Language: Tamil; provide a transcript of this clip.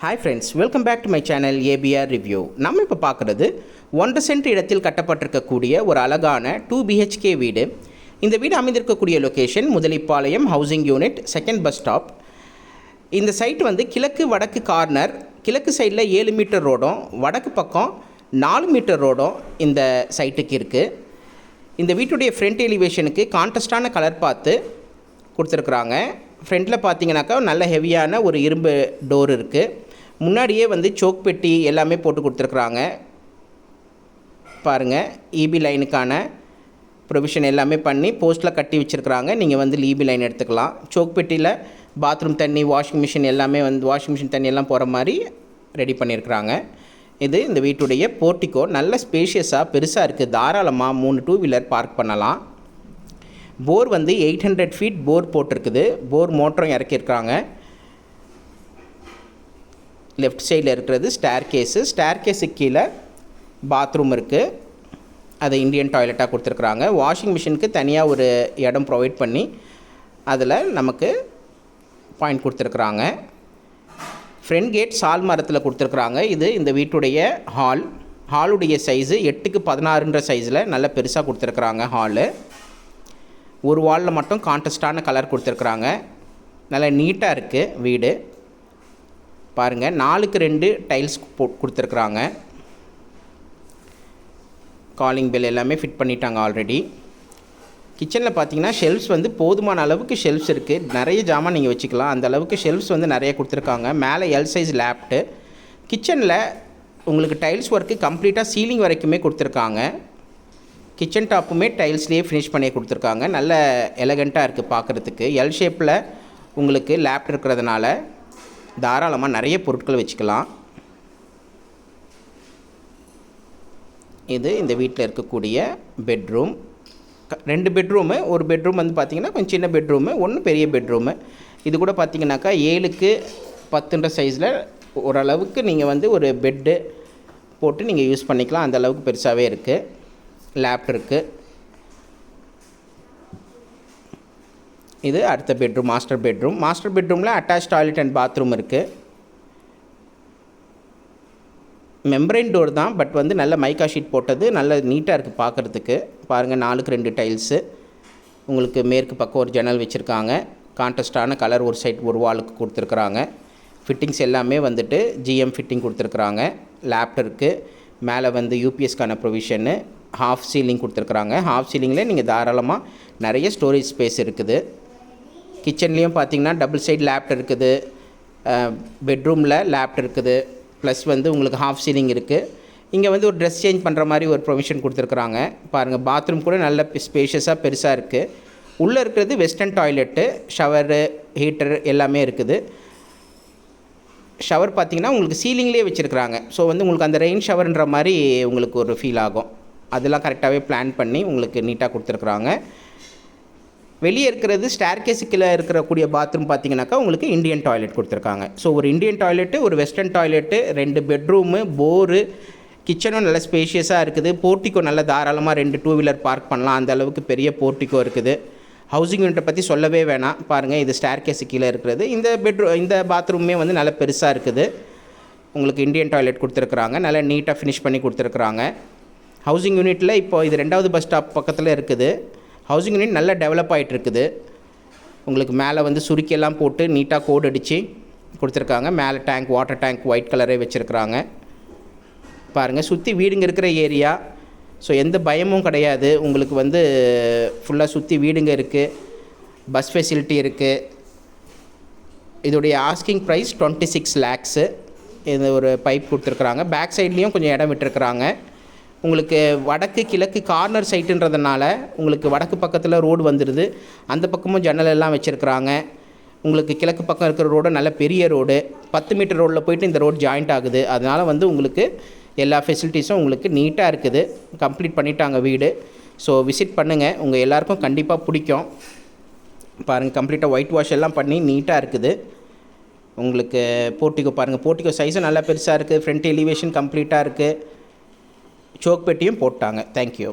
Hi friends welcome back to my channel APR review நம்ம இப்போ பார்க்குறது ஒன்றரை சென்ட் இடத்தில் கட்டப்பட்டிருக்கக்கூடிய ஒரு அழகான டூ பிஹெச்கே வீடு. இந்த வீடு அமைந்திருக்கக்கூடிய location Muthalipalayam housing unit second bus stop இந்த சைட் வந்து கிழக்கு வடக்கு கார்னர் கிழக்கு சைடில் ஏழு மீட்டர் ரோடும் வடக்கு பக்கம் நாலு மீட்டர் ரோடும் இந்த சைட்டுக்கு இருக்குது இந்த வீட்டுடைய ஃப்ரண்ட் எலிவேஷனுக்கு கான்ட்ரஸ்டான கலர் பார்த்து கொடுத்துருக்குறாங்க. ஃப்ரண்ட்டில் பார்த்தீங்கன்னாக்கா நல்ல ஹெவியான ஒரு இரும்பு டோர் இருக்குது முன்னாடியே வந்து சோக் பெட்டி எல்லாமே போட்டு கொடுத்துருக்குறாங்க. பாருங்கள் இபி லைனுக்கான ப்ரொவிஷன் எல்லாமே பண்ணி போஸ்ட்டில் கட்டி வச்சுருக்குறாங்க. நீங்கள் வந்து லீபி லைன் எடுத்துக்கலாம். சோக் பெட்டியில் பாத்ரூம் தண்ணி வாஷிங் மிஷின் எல்லாமே வந்து வாஷிங் மிஷின் தண்ணி எல்லாம் போகிற மாதிரி ரெடி பண்ணியிருக்கிறாங்க இது இந்த வீட்டுடைய போர்ட்டிக்கோ நல்ல ஸ்பேஷியஸாக பெருசாக இருக்குது தாராளமாக மூணு டூ வீலர் பார்க் பண்ணலாம். போர் வந்து எயிட் ஹண்ட்ரட் ஃபீட் போர் போட்டிருக்குது. போர் மோட்டரும் இறக்கியிருக்காங்க லெஃப்ட் சைடில் இருக்கிறது ஸ்டேர் கேஸு ஸ்டேர் கேஸுக்கு கீழே பாத்ரூம் இருக்குது அதை இந்தியன் டாய்லெட்டாக கொடுத்துருக்குறாங்க. வாஷிங் மிஷினுக்கு தனியாக ஒரு இடம் ப்ரொவைட் பண்ணி அதில் நமக்கு பாயிண்ட் கொடுத்துருக்குறாங்க. ஃப்ரண்ட் கேட் சால் மரத்தில் கொடுத்துருக்குறாங்க. இது இந்த வீட்டுடைய ஹால் ஹாலுடைய சைஸு எட்டுக்கு பதினாறுன்ற சைஸில் நல்ல பெருசாக கொடுத்துருக்குறாங்க ஹாலு ஒரு வாலில் மட்டும் கான்ட்ரஸ்டான கலர் கொடுத்துருக்குறாங்க. நல்லா நீட்டாக இருக்குது வீடு. பாருங்கள் நாலுக்கு ரெண்டு டைல்ஸ் போ கொடுத்துருக்குறாங்க. காலிங் பெல் எல்லாமே ஃபிட் பண்ணிட்டாங்க ஆல்ரெடி கிச்சனில் பார்த்தீங்கன்னா ஷெல்ஃப்ஸ் வந்து போதுமான அளவுக்கு ஷெல்ஃப்ஸ் இருக்குது நிறைய ஜாமான் நீங்கள் வச்சுக்கலாம். அந்த அளவுக்கு ஷெல்ஃப்ஸ் வந்து நிறைய கொடுத்துருக்காங்க. மேலே எல் சைஸ் லேப்ட்டு கிச்சனில் உங்களுக்கு டைல்ஸ் ஒர்க்கு கம்ப்ளீட்டாக சீலிங் வரைக்குமே கொடுத்துருக்காங்க. கிச்சன் டாப்புமே டைல்ஸ்லேயே ஃபினிஷ் பண்ணி கொடுத்துருக்காங்க. நல்ல எலகண்ட்டாக இருக்குது பார்க்குறதுக்கு எல் ஷேப்பில் உங்களுக்கு லேப்ட் இருக்கிறதுனால. தாராளமாக நிறைய பொருட்கள் வச்சுக்கலாம். இது இந்த வீட்டில் இருக்கக்கூடிய பெட்ரூம். க- ரெண்டு பெட்ரூமு ஒரு பெட்ரூம் வந்து பார்த்திங்கன்னா கொஞ்சம் சின்ன பெட்ரூமு ஒன்று பெரிய பெட்ரூமு. இது கூட பார்த்தீங்கன்னாக்கா ஏழுக்கு பத்துன்ற சைஸில் ஓரளவுக்கு நீங்கள் வந்து ஒரு பெட்டு போட்டு நீங்கள் யூஸ் பண்ணிக்கலாம். அந்த அளவுக்கு பெருசாகவே இருக்குது லேப்ட் இருக்குது இது அடுத்த பெட்ரூம் மாஸ்டர் பெட்ரூம் மாஸ்டர் பெட்ரூமில் அட்டாச் டாய்லெட் அண்ட் பாத்ரூம் இருக்குது மெம்பரைன் டோர் தான் பட் வந்து நல்ல மைக்கா ஷீட் போட்டது. நல்ல நீட்டாக இருக்குது பார்க்குறதுக்கு பாருங்கள் நாலுக்கு ரெண்டு டைல்ஸு உங்களுக்கு மேற்கு பக்கம் ஒரு ஜன்னல் வச்சுருக்காங்க. கான்ட்ரஸ்டான கலர் ஒரு சைட் ஒரு வாலுக்கு கொடுத்துருக்குறாங்க. ஃபிட்டிங்ஸ் எல்லாமே வந்துட்டு ஜிஎம் ஃபிட்டிங் கொடுத்துருக்குறாங்க. லேப்ட் இருக்குது மேலே வந்து யூபிஎஸ்க்கான ப்ரொவிஷனு ஹாஃப் சீலிங் கொடுத்துருக்குறாங்க. ஹாஃப் சீலிங்கில் நீங்கள் தாராளமாக நிறைய ஸ்டோரேஜ் ஸ்பேஸ் இருக்குது. கிச்சன்லேயும் பார்த்தீங்கன்னா டபுள் சைடு லேப்ட் இருக்குது. பெட்ரூமில் லேப்ட் இருக்குது. ப்ளஸ் வந்து உங்களுக்கு ஹாஃப் சீலிங் இருக்குது இங்கே வந்து ஒரு ட்ரெஸ் சேஞ்ச் பண்ணுற மாதிரி ஒரு ப்ரொவிஷன் கொடுத்துருக்குறாங்க. பாருங்கள் பாத்ரூம் கூட நல்ல ஸ்பேஷியஸாக பெருசாக இருக்குது உள்ளே இருக்கிறது வெஸ்டர்ன் டாய்லெட்டு ஷவரு ஹீட்டர் எல்லாமே இருக்குது. ஷவர் பார்த்தீங்கன்னா உங்களுக்கு சீலிங்லேயே வச்சுருக்குறாங்க. ஸோ வந்து உங்களுக்கு அந்த ரெயின் ஷவர்ன்ற மாதிரி உங்களுக்கு ஒரு ஃபீல் ஆகும். அதெல்லாம் கரெக்டாகவே பிளான் பண்ணி உங்களுக்கு நீட்டாக கொடுத்துருக்குறாங்க. வெளியே இருக்கிறது ஸ்டேர்கேஸுக்கில் இருக்கக்கூடிய பாத்ரூம் பார்த்தீங்கன்னாக்கா உங்களுக்கு இந்தியன் டாய்லெட் கொடுத்துருக்காங்க. ஸோ ஒரு இந்தியன் டாய்லெட்டு ஒரு வெஸ்டர்ன் டாய்லெட்டு ரெண்டு பெட்ரூமு போரு கிச்சனும் நல்ல ஸ்பேஷியஸாக இருக்குது. போர்ட்டிக்கோ நல்ல தாராளமாக ரெண்டு டூ வீலர் பார்க் பண்ணலாம். அந்த அளவுக்கு பெரிய போர்ட்டிக்கோ இருக்குது. ஹவுசிங் யூனிட்டை பற்றி சொல்லவே வேணாம். பாருங்கள் இது ஸ்டேர்கேஸு கீழே இருக்கிறது. இந்த பெட்ரூ இந்த பாத்ரூமே வந்து நல்ல பெருசாக இருக்குது. உங்களுக்கு இந்தியன் டாய்லெட் கொடுத்துருக்குறாங்க. நல்லா நீட்டாக ஃபினிஷ் பண்ணி கொடுத்துருக்குறாங்க. ஹவுசிங் யூனிட்டில் இப்போ இது ரெண்டாவது பஸ் ஸ்டாப் பக்கத்தில் இருக்குது. ஹவுசிங் யூனிட் நல்லா டெவலப் ஆகிட்டு இருக்குது உங்களுக்கு மேலே வந்து சுருக்கியெல்லாம் போட்டு நீட்டாக கோடு அடித்து கொடுத்துருக்காங்க. மேலே டேங்க் வாட்டர் டேங்க் ஒயிட் கலரே வச்சுருக்குறாங்க. பாருங்கள் சுற்றி வீடுங்க இருக்கிற ஏரியா ஸோ எந்த பயமும் கிடையாது. உங்களுக்கு வந்து ஃபுல்லாக சுற்றி வீடுங்க இருக்குது பஸ் ஃபெசிலிட்டி இருக்குது இதோடைய asking price twenty six lakhs இது ஒரு பைப் கொடுத்துருக்குறாங்க. பேக் சைட்லேயும் கொஞ்சம் இடம் விட்டுருக்குறாங்க. உங்களுக்கு வடக்கு கிழக்கு கார்னர் சைட்டுன்றதுனால உங்களுக்கு வடக்கு பக்கத்தில் ரோடு வந்துடுது அந்த பக்கமும் ஜன்னல் எல்லாம் வச்சுருக்குறாங்க. உங்களுக்கு கிழக்கு பக்கம் இருக்கிற ரோடு நல்ல பெரிய ரோடு பத்து மீட்டர் ரோடில் போயிட்டு இந்த ரோடு ஜாயிண்ட் ஆகுது. அதனால் வந்து உங்களுக்கு எல்லா ஃபெசிலிட்டிஸும் உங்களுக்கு நீட்டாக இருக்குது. கம்ப்ளீட் பண்ணிட்டாங்க வீடு. ஸோ விசிட் பண்ணுங்கள் உங்கள் எல்லாருக்கும் கண்டிப்பாக பிடிக்கும். பாருங்கள் கம்ப்ளீட்டாக ஒயிட் வாஷ் எல்லாம் பண்ணி நீட்டாக இருக்குது. உங்களுக்கு போர்ட்டிகோ பாருங்கள் போர்ட்டிகோ சைஸும் நல்லா பெருசாக இருக்குது ஃப்ரண்ட் எலிவேஷன் கம்ப்ளீட்டாக இருக்குது சோக் பெட்டியும் போட்டாங்க. தேங்க்யூ